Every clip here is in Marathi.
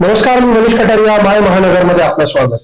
नमस्कार मी मनीष कटारिया माय महानगरमध्ये आपलं स्वागत.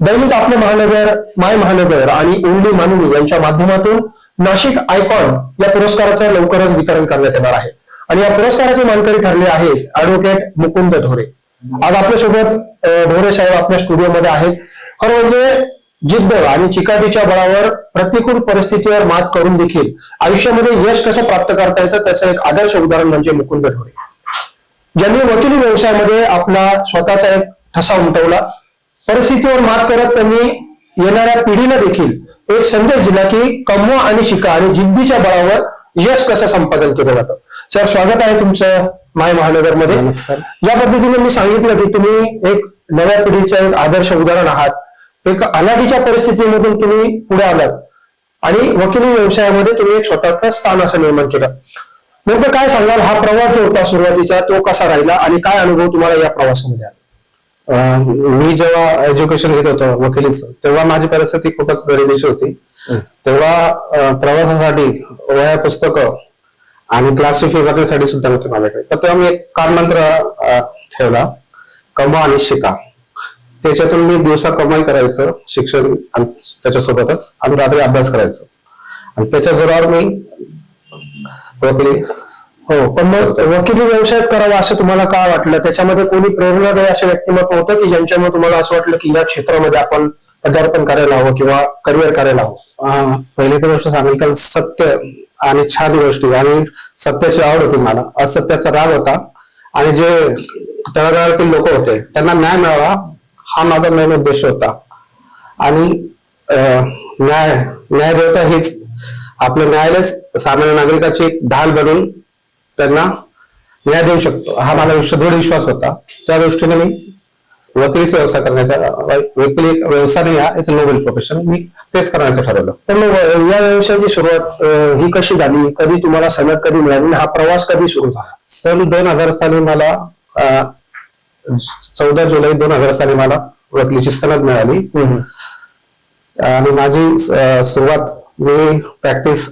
दैनिक आपले महानगर माय महानगर आणि ओंडी मानवी यांच्या माध्यमातून नाशिक आयकॉन या पुरस्काराचं लवकरच वितरण करण्यात येणार आहे. आणि या पुरस्काराचे मानकरी ठरले आहेत ऍडव्होकेट मुकुंद ढोरे. आज आपल्यासोबत ढोरे साहेब आपल्या स्टुडिओमध्ये आहेत. खरं म्हणजे जिद्द आणि चिकाटीच्या बळावर प्रतिकूल परिस्थितीवर मात करून देखील आयुष्यामध्ये यश कसं प्राप्त करता येतं त्याचं एक आदर्श उदाहरण म्हणजे मुकुंद ढोरे. ज्यांनी वकिली व्यवसायामध्ये आपला स्वतःचा एक ठसा उमटवला. परिस्थितीवर मात करत त्यांनी येणाऱ्या पिढीला देखील एक संदेश दिला की कमवा आणि शिका आणि जिद्दीच्या बळावर यश कसं संपादन केलं जातं. सर स्वागत आहे तुमचं माय महानगरमध्ये. ज्या पद्धतीने मी सांगितलं की तुम्ही एक नव्या पिढीचं एक आदर्श उदाहरण आहात एक अनादीच्या परिस्थितीमधून तुम्ही पुढे आलात आणि वकिली व्यवसायामध्ये तुम्ही एक स्वतःचं स्थान असं निर्माण केलं. नेमकं काय सांगाल? हा प्रवास जो होता सुरुवातीचा तो कसा राहिला आणि काय अनुभव तुम्हाला या प्रवासामध्ये आला? मी जेव्हा एज्युकेशन घेत होतो वकिलीचं तेव्हा माझी परिस्थिती खूपच गरिबीची होती. तेव्हा प्रवासासाठी वया पुस्तकं आणि क्लासची फी भरण्यासाठी सुद्धा होते माझ्याकडे. तर तेव्हा मी एक कानमंत्र ठेवला कमवा आणि शिका. त्याच्यातून मी दिवसा कमाई करायचं शिक्षण आणि त्याच्यासोबतच आणि रात्री अभ्यास करायचं. आणि त्याच्या जोरावर मी वकिली? हो पण मग वकिली व्यवसायच करावा असं तुम्हाला काय वाटलं? त्याच्यामध्ये कोणी प्रेरणादायी असं व्यक्तिमत्व होतं की ज्यांच्यामुळे तुम्हाला असं वाटलं की या क्षेत्रामध्ये आपण पदार्पण करायला हवं किंवा करिअर करायला हवं? पहिली तर गोष्ट सांगेल तर सत्य आणि छान गोष्टी आणि सत्याची आवड होती मला. असत्याचा राग होता. आणि जे तळागाळातील लोक होते त्यांना न्याय मिळावा हा माझा मेन उद्देश होता. आणि अं, न्याय न्यायदेवता हीच आपलं न्यायालय सामान्य नागरिकाची एक ढाल बनून त्यांना न्याय देऊ शकतो. हा मला विश्व- दृढ विश्वास होता. त्या दृष्टीने मी वकिलीचा व्यवसाय करण्याचा वकिली व्यवसाय नाही हा इट्स नोबल प्रोफेशन मी तेच करण्याचं ठरवलं. पण मग या व्यवसायाची सुरुवात ही कशी झाली? कधी तुम्हाला सनद कधी मिळाली? हा प्रवास कधी सुरू झाला? सन दोन हजार साली मला चौदा जुलै दोन हजार साली मला वकिलीची सनद मिळाली. आणि माझी सुरुवात मी प्रॅक्टिस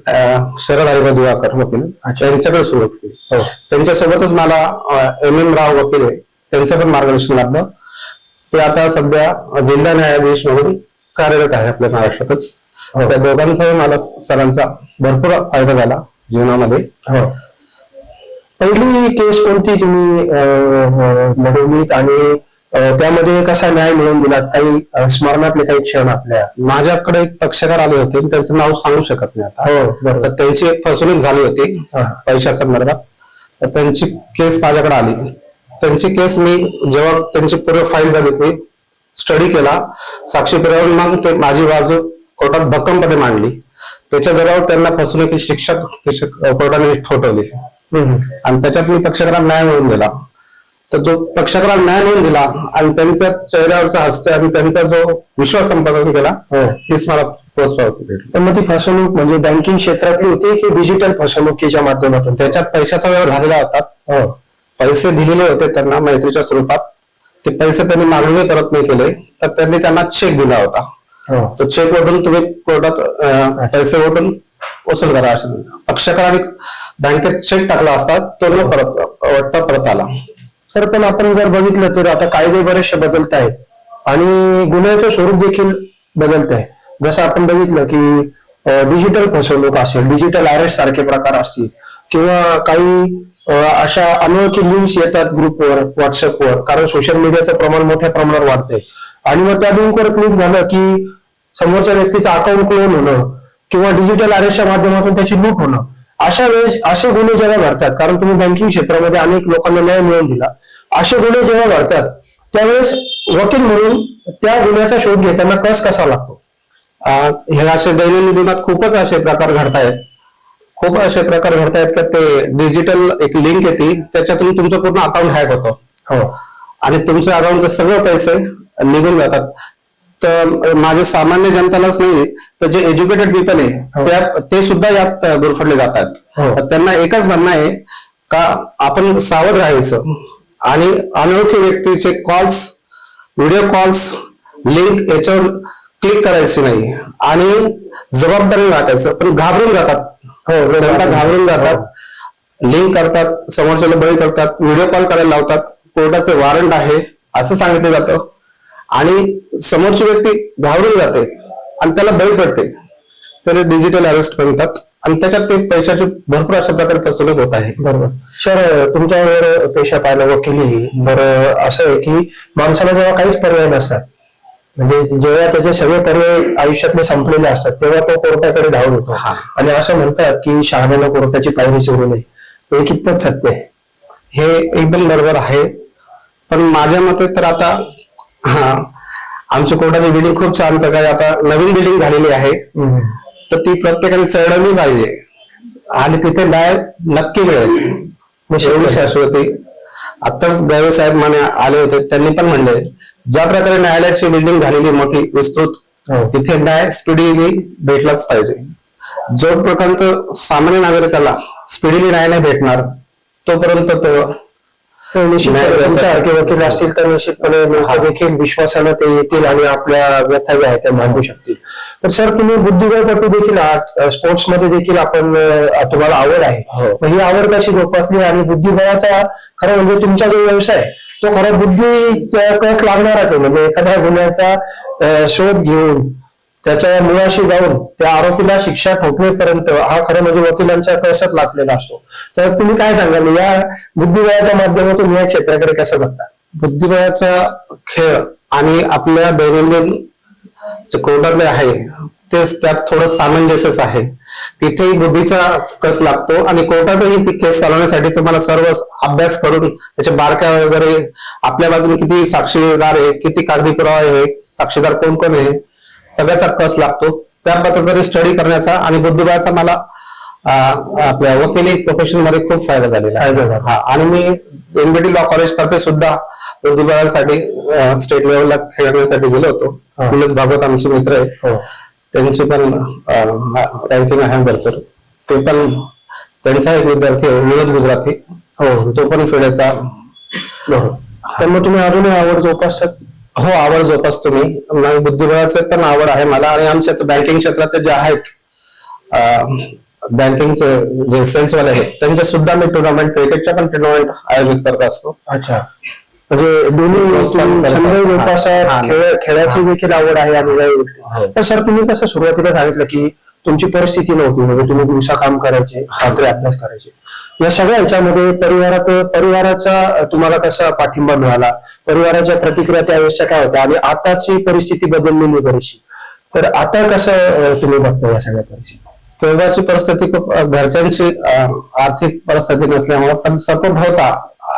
शरद हरिभाई दिवाकर वकील त्यांच्याकडे सुरू केली हो. त्यांच्यासोबतच मला एम एम राव वकील आहे त्यांचं पण मार्गदर्शन लाभलं ते आता सध्या जिल्हा न्यायाधीश म्हणून कार्यरत आहे आपल्या महाराष्ट्रातच. त्या दोघांचाही मला सरांचा भरपूर फायदा झाला जीवनामध्ये. हो. पहिली केस कोणती तुम्ही लढवलीत आणि त्यामध्ये कसा न्याय मिळवून दिलात काही स्मरणातले काही क्षण आपल्या माझ्याकडे एक पक्षकार आले होते त्यांचं नाव सांगू शकत नाही आता. हो तर त्यांची एक फसवणूक झाली होती हा. पैशा संदर्भात. तर त्यांची केस माझ्याकडे आली. त्यांची केस मी जेव्हा त्यांची पूर्ण फाईल बघितली स्टडी केला साक्षी पुरावून मग ते माझी बाजू कोर्टात भक्कमपणे मांडली. त्याच्या जोरावर त्यांना फसवणुकी शिक्षा कोर्टाने ठोठवली. आणि त्याच्यात मी पक्षकारांना न्याय मिळवून दिला. तर जो पक्षकारांना न्याय मिळवून दिला आणि त्यांच्या चेहऱ्यावरचा हास्य आणि त्यांचा जो विश्वास संपादन केला हो. तीच मला पोचपावती भेटली. पण मग ती फसवणूक म्हणजे बँकिंग क्षेत्रातली होती की डिजिटल फसवणुकीच्या माध्यमातून? त्याच्यात पैशाचा व्यवहार झालेला होता. हो. पैसे दिलेले होते त्यांना मैत्रीच्या स्वरूपात. ते पैसे त्यांनी मागणी परत नाही केले तर त्यांनी त्यांना चेक दिला होता. हो. तो चेक वरून तुम्ही कोर्टात पैसे वरून वसूल करा पक्षकाराने बँकेत चेक टाकला असता तो न परत वाटतं परत आला. तर पण आपण जर बघितलं तर आता कायदे बरेचसे बदलत आहेत. आणि गुन्ह्याचं स्वरूप देखील बदलत आहे. जसं आपण बघितलं की डिजिटल फसवणूक असेल डिजिटल अरेस्ट सारखे प्रकार असतील किंवा काही अशा अनोळखी लिंक्स येतात ग्रुपवर व्हॉट्सअपवर कारण सोशल मीडियाचं प्रमाण मोठ्या प्रमाणावर वाढतंय. आणि मग त्या लिंकवर क्लिक झालं की समोरच्या व्यक्तीचं अकाउंट क्लोन होणं किंवा डिजिटल अरेस्टच्या माध्यमातून त्याची लूट होणं. अशा वेळेस असे गुन्हे जेव्हा घडतात कारण तुम्ही बँकिंग क्षेत्रामध्ये अनेक लोकांना न्याय मिळवून दिला असे गुन्हे जेव्हा घडतात त्यावेळेस वकील म्हणून त्या गुन्ह्याचा शोध घेताना कस कसा लागतो? हे असे दैनंदिन जीवनात खूपच असे प्रकार घडतायत. खूप असे प्रकार घडतायत का ते डिजिटल एक लिंक येते त्याच्यातून तुमचं पूर्ण अकाउंट हॅक होतं. हो. आणि तुमच्या अकाउंटचे सगळे पैसे निघून जातात. तर माझे सामान्य जनतालाच नाही तर जे एज्युकेटेड पीपल आहे हो. त्या- ते सुद्धा यात अं, गुरफटले जातात. हो. त्यांना एकच म्हणणं आहे का आपण सावध राहायचं. आणि अनोळखी व्यक्तीचे कॉल्स व्हिडिओ कॉल्स लिंक याच्यावर क्लिक करायची नाही. आणि जबाबदारी वाटायचं पण घाबरून जातात. हो जनता घाबरून जातात. लिंक करतात समोरच्याला बळी करतात व्हिडिओ कॉल करायला लावतात. कोर्टाचे वॉरंट आहे असं सांगितलं जातं. आणि समोरची व्यक्ती घाबरून जाते आणि त्याला बळी पडते. त्याला डिजिटल अरेस्ट म्हणतात. आणि त्याच्यात ते पैशाची भरपूर अशा प्रकारे फसवणूक होत आहे. बरोबर. सर तुमच्यावर पेशा पाहिला वकिली तर असं आहे की माणसाला जेव्हा काहीच पर्याय नसतात म्हणजे जेव्हा त्याचे सगळे पर्याय आयुष्यातले संपलेले असतात तेव्हा तो कोर्टाकडे धावून येतो हा. आणि असं म्हणतात की शहाण्यानं कोर्टाची पायरी चोरू नये. हे कितपत सत्य आहे? हे एकदम बरोबर आहे. पण माझ्या मते तर आता हा आमच्या कोर्टाची बिल्डिंग खूप छान प्रकारे आता नवीन बिल्डिंग झालेली आहे. तर ती प्रत्येकाने चढवली पाहिजे. आणि तिथे न्याय नक्की मिळेल. एवढी शाश्वती. आताच गवे साहेब माने आले होते त्यांनी पण म्हणले ज्या प्रकारे न्यायालयाची बिल्डिंग झालेली मोठी विस्तृत हो. तिथे न्याय स्पिडिली भेटलाच पाहिजे. जोपर्यंत सामान्य नागरिकाला स्पिडिली न्याय नाही भेटणार तोपर्यंत तो तर निश्चितपणे वकील असतील तर निश्चितपणे लोक देखील विश्वासानं ते येतील आणि आपल्या व्यथा ज्या आहेत त्या मांडू शकतील. तर सर तुम्ही बुद्धिबळपटू देखील आहात. स्पोर्ट्समध्ये देखील आपण तुम्हाला आवड आहे. हो. मग ही आवड कशी जोपासली आणि बुद्धिबळाचा खरं म्हणजे तुमचा जो व्यवसाय तो खरा बुद्धी कस लागणारच आहे? म्हणजे एखाद्या गुन्ह्याचा शोध घेऊन त्याच्या मुळाशी जाऊन त्या आरोपीला शिक्षा ठोकण्यापर्यंत हा खरं म्हणजे वकिलांच्या कळसात लागलेला असतो. तर तुम्ही काय सांगाल? या बुद्धिबळाच्या माध्यमातून या क्षेत्राकडे कसं बघता? बुद्धिबळाचा खेळ आणि आपल्या दैनंदिन जे कोर्टातले आहे तेच त्यात थोडं सामंजस्यच आहे. तिथेही बुद्धीचा कस लागतो आणि कोर्टातही ती केस चालवण्यासाठी तुम्हाला सर्व अभ्यास करून त्याच्या बारक्या वगैरे आपल्या बाजूने किती साक्षीदार आहे किती कागदी पुरावा आहे साक्षीदार कोण कोण आहे सगळ्याचा कस लागतो त्या पद्धतीने स्टडी करण्याचा आणि बुद्धिबळाचा मला आपल्या वकिली प्रोफेशनमध्ये खूप फायदा झालेला आहे. हा आणि मी एनबीटी लॉ कॉलेज तर्फे सुद्धा बुद्धिबळासाठी स्टेट लेवलला खेळण्यासाठी गेलो होतो. विनोद भागवत आमचे मित्र आहे हो. त्यांची पण रँकिंग आहे भरपूर. ते पण त्यांचा एक विद्यार्थी आहे विनोद गुजराती. हो. तो पण तर मग तुम्ही अजूनही आवड जोपासतात हो आवड जोपासतो मी. बुद्धिबळाचं पण आवड आहे मला. आणि आमच्या बँकिंग क्षेत्रात जे आहेत बँकिंगचे जे सेल्सवाले आहेत त्यांच्या सुद्धा मी टुर्नामेंट क्रिकेटच्या पण टुर्नामेंट आयोजित करत असतो. अच्छा. म्हणजे दोन्ही हा. खेळ खेळाची देखील आवड आहे आणि या गोष्टी. हो. तर सर तुम्ही कसं सुरुवातीला सांगितलं की तुमची परिस्थिती नव्हती म्हणजे तुम्ही दिवसा काम करायचे रात्री अभ्यास करायचे. या सगळ्या ह्याच्यामध्ये परिवारात परिवाराचा तुम्हाला कसा पाठिंबा मिळाला? परिवाराच्या प्रतिक्रिया त्यावेळेसच्या काय होत्या? आणि आताची परिस्थिती बदललेली बरीचशी. तर आता कसं तुम्ही बघता या सगळ्या परिस्थिती? तेव्हाची परिस्थिती खूप घरच्यांची आर्थिक परिस्थिती नसल्यामुळे पण सपोर्ट होता.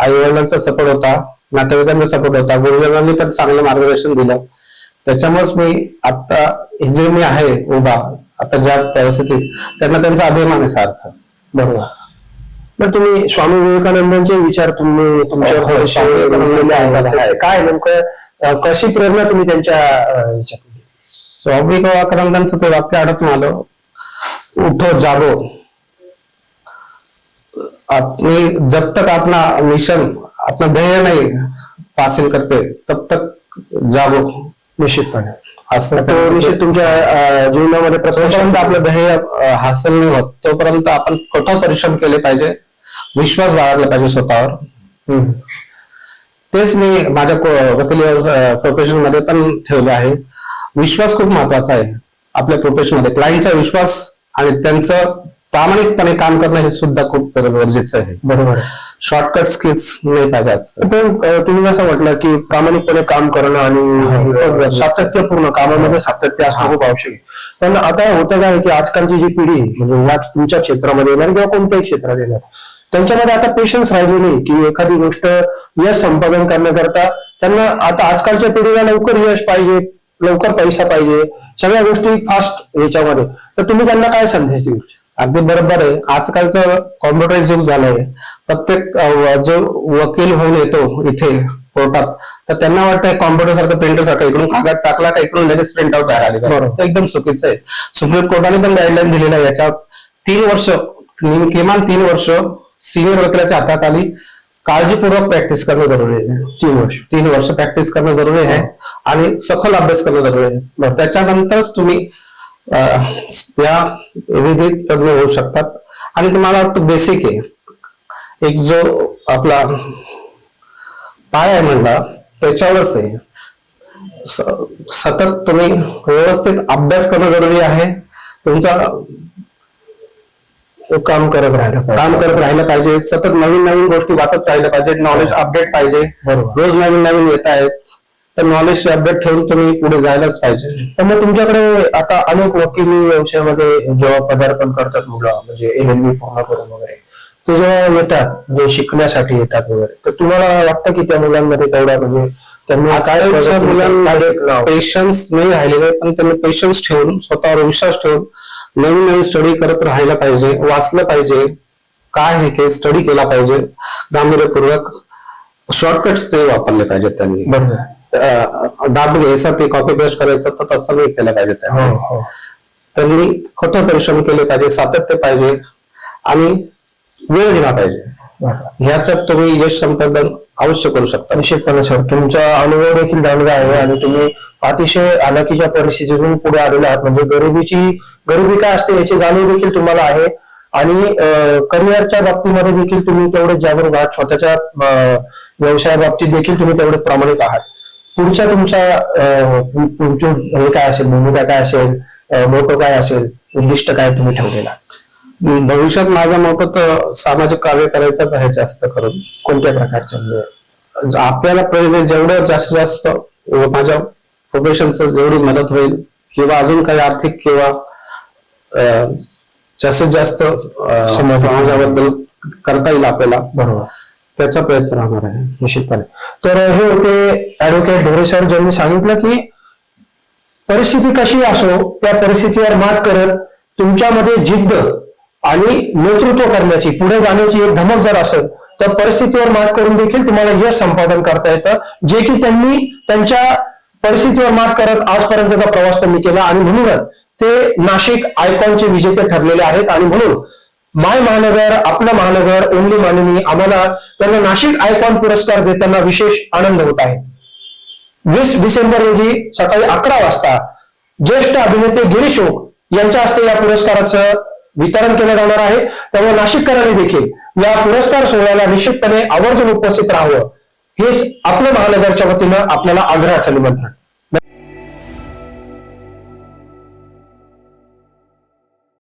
आई वडिलांचा सपोर्ट होता नातेवाईकांचा सपोर्ट होता गुरुजनांनी पण चांगलं मार्गदर्शन दिलं. त्याच्यामुळेच मी आता हे जे मी आहे उभा आता ज्या परिस्थितीत त्यांना त्यांचा अभिमान आहे सार्थ बरोबर. तर तुम्ही स्वामी विवेकानंदांचे विचार तुम्ही तुमच्या हो. आहेत. काय नेमकं कशी प्रेरणा तुम्ही त्यांच्या? स्वामी विवेकानंदांचं ते वाक्य आठवत आलं उठो जागो. अपनी जब तक अपना मिशन अपना ध्येय नाही हासिल करते. तब तक जागो. निश्चितपणे. असं निश्चित तुमच्या जीवनामध्ये आपलं ध्येय हासिल नाही होत तोपर्यंत आपण कठोर परिश्रम केले पाहिजे. विश्वास बाळगला पाहिजे स्वतःवर. तेच मी माझ्या वकिली प्रोफेशनमध्ये पण ठेवले आहे. विश्वास खूप महत्त्वाचा आहे आपल्या प्रोफेशनमध्ये. क्लायंटचा विश्वास आणि त्यांचं प्रामाणिकपणे काम करणं हे सुद्धा खूप गरजेचं आहे. बरोबर. शॉर्टकट स्किल्स नाही पाहिजे. पण तुम्ही कसं म्हटलं की प्रामाणिकपणे काम करणं आणि सातत्यपूर्ण कामामध्ये सातत्य असणं खूप आवश्यक आहे. पण आता होतं काय की आजकालची जी पिढी म्हणजे या तुमच्या क्षेत्रामध्ये येणार किंवा कोणत्याही क्षेत्रात येणार त्यांच्यामध्ये आता पेशन्स राहिले नाही की एखादी गोष्ट यश संपादन करण्याकरता त्यांना आता आजकालच्या पिढीला लवकर यश पाहिजे लवकर पैसा पाहिजे सगळ्या गोष्टी फास्ट याच्यामध्ये तर तुम्ही त्यांना काय संदेश देऊ अगदी बरोबर आहे. आजकालचं कॉम्प्युटराइज युग झालंय. प्रत्येक जो वकील होऊन येतो इथे कोर्टात तर त्यांना वाटतं कॉम्प्युटर सारखं प्रिंटर सारखं इकडून कागद टाकला का इकडून लगेच प्रिंट आउट बाहेर आली. बरोबर. ते एकदम चुकीचं आहे. सुप्रीम कोर्टाने पण गाईडलाईन दिलेलं आहे. याच्यात तीन वर्ष किम- किमान तीन वर्ष सिनियर वकिलाच्या हातात आली. काळजीपूर्वक प्रॅक्टिस करणं जरुरी आहे. तीन वर्ष. तीन वर्ष प्रॅक्टिस करणं जरुरी आहे आणि सखोल अभ्यास करणं जरुरी आहे. त्याच्यानंतरच तुम्ही त्या विधीत तज्ञ होऊ शकतात. आणि तुम्हाला वाटतं बेसिक आहे. एक जो आपला पाय आहे म्हणला त्याच्यावरच आहे. सतत तुम्ही व्यवस्थित अभ्यास करणं जरुरी आहे. तुमचा काम करत राहिलं पाहिजे. काम करत राहिलं पाहिजे. सतत नवीन नवीन गोष्टी वाचत राहिलं पाहिजे. नॉलेज अपडेट पाहिजे. बरोबर. रोज नवीन नवीन येत आहेत. तर नॉलेज अपडेट ठेवून तुम्ही पुढे जायलाच पाहिजे. तर मग तुमच्याकडे आता अनेक वकिली व्यवसायामध्ये जेव्हा पदार्पण करतात मुलं म्हणजे एल एल बी पूर्ण करून वगैरे ते जेव्हा येतात म्हणजे शिकण्यासाठी येतात वगैरे तर तुम्हाला वाटतं की त्या मुलांमध्ये तेवढा म्हणजे त्यांनी काय आजकालच्या प्रगती- मुलांमध्ये पेशन्स नाही राहिलेले पण त्यांनी पेशन्स ठेवून स्वतःवर विश्वास ठेवून नवीन नवीन स्टडी करत राहायला पाहिजे वाचलं पाहिजे. काय हे केस स्टडी केला पाहिजे. गांभीर्यपूर्वक शॉर्टकट्स ते वापरले पाहिजेत त्यांनी. दाब घ्यायचा ते कॉपी पेस्ट करायचं तर तसं नाही केलं पाहिजे हो त्यांनी. हो त्यांनी कठोर परिश्रम केले पाहिजे सातत्य पाहिजे आणि वेळ दिला पाहिजे. ह्याच्यात तुम्ही यश संपादन अवश्य करू शकता. निश्चितपणे सर तुमचा अनुभव देखील चांगला आहे आणि तुम्ही अतिशय हालाकीच्या परिस्थितीतून पुढे आलेले आहात. म्हणजे गरिबीची गरिबी काय असते याची जाणीव देखील तुम्हाला आहे. आणि करिअरच्या बाबतीमध्ये देखील तुम्ही तेवढेच जागरूक आहात स्वतःच्या अं, व्यवसायाबाबतीत देखील तुम्ही तेवढेच प्रामाणिक आहात. पुढच्या तुमच्या पुढची हे काय असेल भूमिका काय असेल मोठं काय असेल उद्दिष्ट काय तुम्ही ठेवलेला? भविष्यात माझा मोठं तर सामाजिक कार्य करायचंच आहे जास्त करून. कोणत्या प्रकारचं? म्हणजे? आपल्याला प्रेरणा जेवढं जास्तीत जास्त माझ्या प्रोफेशनचं जेवढी मदत होईल किंवा अजून काही आर्थिक किंवा जास्तीत जास्त समाजाबद्दल करता येईल आपल्याला. बरोबर. त्याचा प्रयत्न राहणार आहे निश्चितपणे. तर हे होते ऍडव्होकेट ढोरे सर ज्यांनी सांगितलं की परिस्थिती कशी असो त्या परिस्थितीवर मात करत तुमच्यामध्ये जिद्द आणि नेतृत्व करण्याची पुढे जाण्याची एक धमक जर असेल तर परिस्थितीवर मात करून देखील तुम्हाला यश संपादन करता येतं. जे की त्यांनी त्यांच्या परिस्थितीवर मात करत आजपर्यंतचा प्रवास त्यांनी केला आणि म्हणूनच ते नाशिक आयकॉनचे विजेते ठरलेले आहेत. आणि म्हणून माय महानगर आपलं महानगर ओमली माननी आम्हाला त्यांना नाशिक आयकॉन पुरस्कार देताना विशेष आनंद होत आहे. वीस डिसेंबर रोजी सकाळी अकरा वाजता ज्येष्ठ अभिनेते गिरीश ओक यांच्या हस्ते या पुरस्काराचं वितरण केलं जाणार आहे. त्यामुळे नाशिककरांनी देखील या पुरस्कार सोहळ्याला निश्चितपणे आवर्जून उपस्थित राहावं. हेच आपल्या महानगरच्या वतीनं आपल्याला आग्रहाचं निमंत्रण.